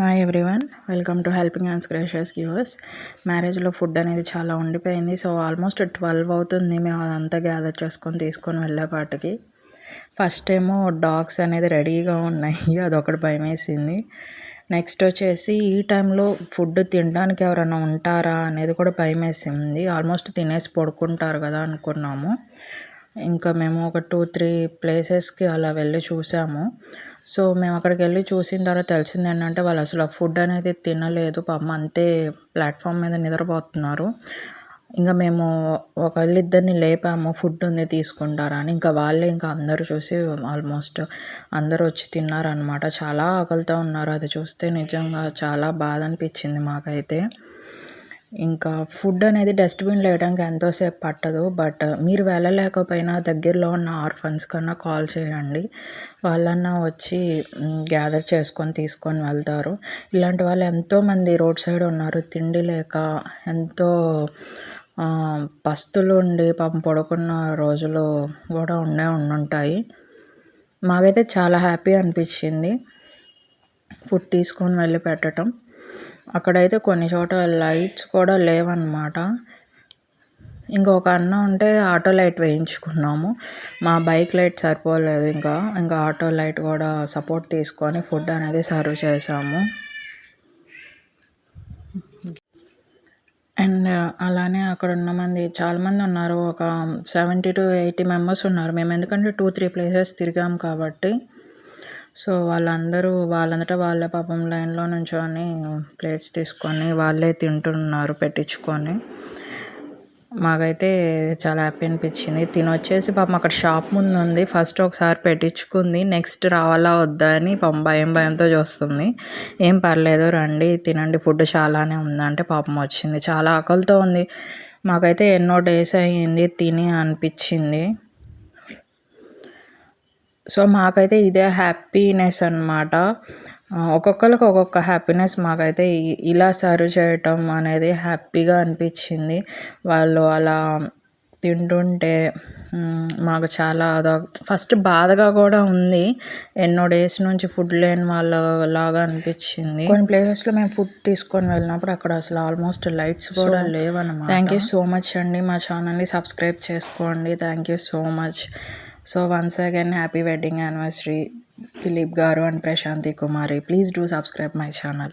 Hi everyone welcome to helping hands gracious givers మ్యారేజ్లో food అనేది చాలా ఉండిపోయింది. సో ఆల్మోస్ట్ ట్వెల్వ్ అవుతుంది. మేము అదంతా గ్యాదర్ చేసుకొని తీసుకొని వెళ్ళేపాటికి ఫస్ట్ ఏమో డాగ్స్ అనేది రెడీగా ఉన్నాయి. అదొకటి భయం వేసింది నెక్స్ట్ వచ్చేసి ఈ టైంలో ఫుడ్ తినడానికి ఎవరైనా ఉంటారా అనేది కూడా భయం వేసింది ఆల్మోస్ట్ తినేసి పడుకుంటారు కదా అనుకున్నాము. ఇంకా మేము ఒక టూ త్రీ ప్లేసెస్కి అలా వెళ్ళి చూసాము. సో మేము అక్కడికి వెళ్ళి చూసిన తర్వాత తెలిసింది ఏంటంటే వాళ్ళు అసలు ఫుడ్ అనేది తినలేదు. పాపం అంతే ప్లాట్ఫామ్ మీద నిద్రపోతున్నారు. ఇంకా మేము ఒకళ్ళిద్దరిని లేపాము. ఫుడ్ ఉంది తీసుకుంటారా అని. ఇంకా వాళ్ళే ఇంకా అందరూ చూసి ఆల్మోస్ట్ అందరూ వచ్చి తిన్నారనమాట చాలా ఆకలితో ఉన్నారు. అది చూస్తే నిజంగా చాలా బాధ అనిపించింది మాకైతే. ఇంకా ఫుడ్ అనేది డస్ట్బిన్లో వేయడానికి ఎంతోసేపు పట్టదు బట్ మీరు వెళ్ళలేకపోయినా దగ్గరలో ఉన్న ఆర్ఫన్స్ కన్నా కాల్ చేయండి. వాళ్ళన్నా వచ్చి గ్యాదర్ చేసుకొని తీసుకొని వెళ్తారు. ఇలాంటి వాళ్ళు ఎంతోమంది రోడ్ సైడ్ ఉన్నారు. తిండి లేక ఎంతో పస్తులు ఉండి పాపం పడుకున్న రోజులు కూడా ఉండే ఉండుంటాయి. మాకైతే చాలా హ్యాపీ అనిపించింది ఫుడ్ తీసుకొని వెళ్ళి పెట్టడం అక్కడైతే కొన్ని చోట లైట్స్ కూడా లేవన్నమాట. ఇంకొక అన్న ఉంటే ఆటో లైట్ వేయించుకున్నాము. మా బైక్ లైట్ సరిపోలేదు ఇంకా. ఇంకా ఆటో లైట్ కూడా సపోర్ట్ తీసుకొని ఫుడ్ అనేది సర్వ్ చేసాము. అండ్ అలానే అక్కడ ఉన్న మంది చాలామంది ఉన్నారు. ఒక సెవెంటీ టు ఎయిటీ మెంబర్స్ ఉన్నారు. మేము ఎందుకంటే టూ త్రీ ప్లేసెస్ తిరిగాం కాబట్టి. సో వాళ్ళందరూ వాళ్ళంతట వాళ్ళే పాపం లైన్లో నుంచొని ప్లేట్స్ తీసుకొని వాళ్ళే తింటున్నారు పెట్టించుకొని. మాకైతే చాలా హ్యాపీ అనిపించింది. తిని వచ్చేసి పాపం అక్కడ షాప్ ముందు ఉంది ఫస్ట్ ఒకసారి పెట్టించుకుంది. నెక్స్ట్ రావాలా వద్దా అని పాపం భయం భయంతో చూస్తుంది. ఏం పర్లేదు రండి తినండి ఫుడ్ చాలానే ఉందంటే పాపం వచ్చింది. చాలా ఆకలితో ఉంది. మాకైతే ఎన్నో డేస్ అయ్యింది తిని అనిపించింది. సో మాకైతే ఇదే హ్యాపీనెస్ అనమాట ఒక్కొక్కరికి ఒక్కొక్క హ్యాపీనెస్ మాకైతే ఇలా సర్వ్ చేయటం అనేది హ్యాపీగా అనిపించింది. వాళ్ళు అలా తింటుంటే మాకు చాలా అదో ఫస్ట్ బాధగా కూడా ఉంది. ఎన్నో డేస్ నుంచి ఫుడ్ లేని వాళ్ళ లాగా అనిపించింది. కొన్ని ప్లేసెస్లో మేము ఫుడ్ తీసుకొని వెళ్ళినప్పుడు అక్కడ అసలు ఆల్మోస్ట్ లైట్స్ కూడా లేవన్నమాట. థ్యాంక్ యూ సో మచ్ అండి. మా ఛానల్ని సబ్స్క్రైబ్ చేసుకోండి. Thank you so much. So once again, happy wedding anniversary, Philip Garu and Prashanti Kumari. Please do subscribe my channel.